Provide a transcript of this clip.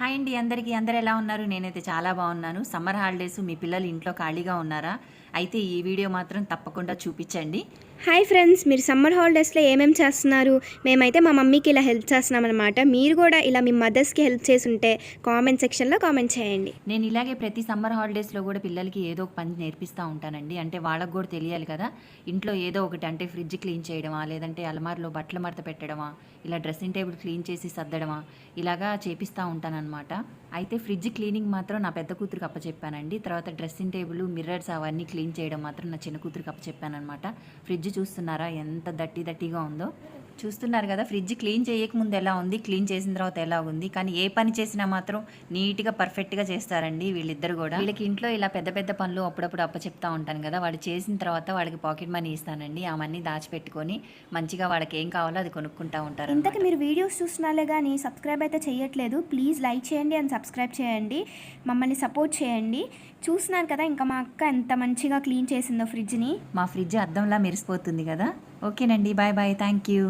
Hi అండి అందరికీ. అందరు ఎలా ఉన్నారు? నేనైతే చాలా బాగున్నాను. సమ్మర్ హాలిడేస్ మీ పిల్లలు ఇంట్లో ఖాళీగా ఉన్నారా? అయితే ఈ వీడియో మాత్రం తప్పకుండా చూపించండి. హాయ్ ఫ్రెండ్స్ మీరు సమ్మర్ హాలిడేస్లో ఏమేమి చేస్తున్నారు? మేమైతే మా మమ్మీకి ఇలా హెల్ప్ చేస్తున్నాం అనమాట మీరు కూడా ఇలా మీ మదర్స్కి హెల్ప్ చేసి ఉంటే కామెంట్ సెక్షన్లో కామెంట్ చేయండి. నేను ఇలాగే ప్రతి సమ్మర్ హాలిడేస్లో కూడా పిల్లలకి ఏదో ఒక పని నేర్పిస్తూ ఉంటానండి. అంటే వాళ్ళకు కూడా తెలియాలి కదా ఇంట్లో ఏదో ఒకటి అంటే ఫ్రిడ్జ్ క్లీన్ చేయడమా లేదంటే అలమార్లో బట్టల మడత పెట్టడమా ఇలా డ్రెస్సింగ్ టేబుల్ క్లీన్ చేసి సర్దడమా ఇలాగా చేపిస్తూ ఉంటానన్నమాట. అయితే ఫ్రిడ్జ్ క్లీనింగ్ మాత్రం నా పెద్ద కూతురికి అప్పచెప్పానండి. తర్వాత డ్రెస్సింగ్ టేబుల్ మిర్రర్స్ అవన్నీ క్లీన్ చేయడం మాత్రం నా చిన్న కూతురికి అప్పచెప్పానమాట ఫ్రిడ్జ్ చూస్తున్నారా? ఎంత దట్టి దట్టిగా ఉందో. చూస్తున్నారు కదా ఫ్రిడ్జ్ క్లీన్ చేయకముందు ఎలా ఉంది క్లీన్ చేసిన తర్వాత ఎలా ఉంది కానీ ఏ పని చేసినా మాత్రం నీట్గా పర్ఫెక్ట్గా చేస్తారండి వీళ్ళిద్దరు కూడా. వీళ్ళకి ఇంట్లో ఇలా పెద్ద పెద్ద పనులు అప్పుడప్పుడు అప్పచెప్తా ఉంటాను కదా వాళ్ళు చేసిన తర్వాత వాళ్ళకి పాకెట్ మనీ ఇస్తానండి ఆ మనీ దాచిపెట్టుకొని మంచిగా వాళ్ళకి ఏం కావాలో అది కొనుక్కుంటా ఉంటారు ఇంతకు మీరు వీడియోస్ చూస్తున్నాలే కానీ సబ్స్క్రైబ్ అయితే చేయట్లేదు ప్లీజ్ లైక్ చేయండి అండ్ సబ్స్క్రైబ్ చేయండి మమ్మల్ని సపోర్ట్ చేయండి. చూస్తున్నారు కదా ఇంకా మా అక్క ఎంత మంచిగా క్లీన్ చేసిందో ఫ్రిడ్జ్ని. మా ఫ్రిడ్జ్ అద్దంలా మెరిసిపోతుంది కదా. ఓకేనండి బాయ్ బాయ్ థ్యాంక్ యూ.